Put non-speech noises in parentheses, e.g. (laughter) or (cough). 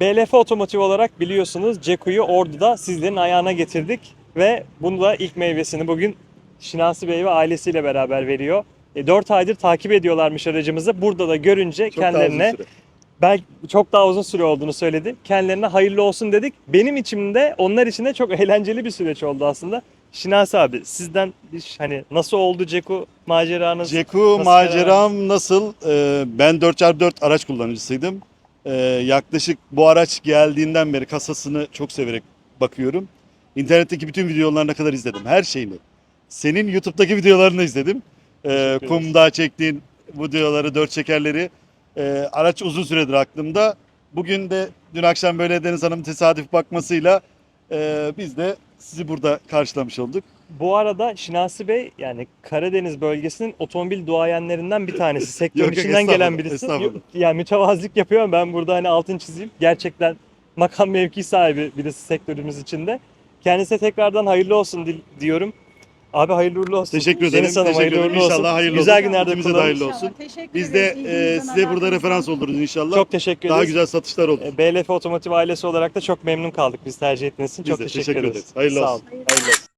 BLF Otomotiv olarak biliyorsunuz Ceku'yu Ordu'da sizlerin ayağına getirdik ve bunu da ilk meyvesini bugün Şinasi Bey ve ailesiyle beraber veriyor. 4 aydır takip ediyorlarmış aracımızı. Burada da görünce Çok kendilerine belki çok daha uzun süre olduğunu söyledi. Kendilerine hayırlı olsun dedik. Benim içimde onlar için de çok (laughs) eğlenceli bir süreç oldu aslında. Şinasi abi sizden bir hani nasıl oldu Ceku maceranız? Ceku Nasıl maceram nasıl? Ee, ben 4x4 araç kullanıcısıydım. Ee, yaklaşık bu araç geldiğinden beri kasasını çok severek bakıyorum. İnternetteki bütün videolarına kadar izledim. Her şeyini. Senin YouTube'daki videolarını izledim. Ee, Teşekkür ederiz. kumda çektiğin videoları, dört çekerleri. Ee, araç uzun süredir aklımda. Bugün de dün akşam böyle Deniz Hanım tesadüf bakmasıyla e, biz de sizi burada karşılamış olduk. Bu arada Şinasi Bey yani Karadeniz bölgesinin otomobil duayenlerinden bir tanesi. Sektörün Yok, yok, içinden gelen estağfurullah, birisi. estağfurullah. Yok, Yani mütevazılık yapıyorum ben burada hani altın çizeyim. Gerçekten makam mevki sahibi birisi sektörümüz içinde. Kendisine tekrardan hayırlı olsun dil- diyorum. Abi hayırlı uğurlu olsun. Teşekkür ederim. Deniz Hanım Teşekkür hayırlı ederim. uğurlu olsun. İnşallah hayırlı Güzel olsun. günlerde İkimize de kullanın. hayırlı İnşallah. olsun. Teşekkür Biz de ederiz. İyi e, günler, size burada referans oluruz inşallah. Çok teşekkür Daha ederiz. güzel satışlar olur. E, BLF Otomotiv ailesi olarak da çok memnun kaldık biz tercih ettiğiniz için. Biz Çok de teşekkür, teşekkür ederiz. ederiz. Hayırlı Sağ olsun. olun. Hayırlı olsun.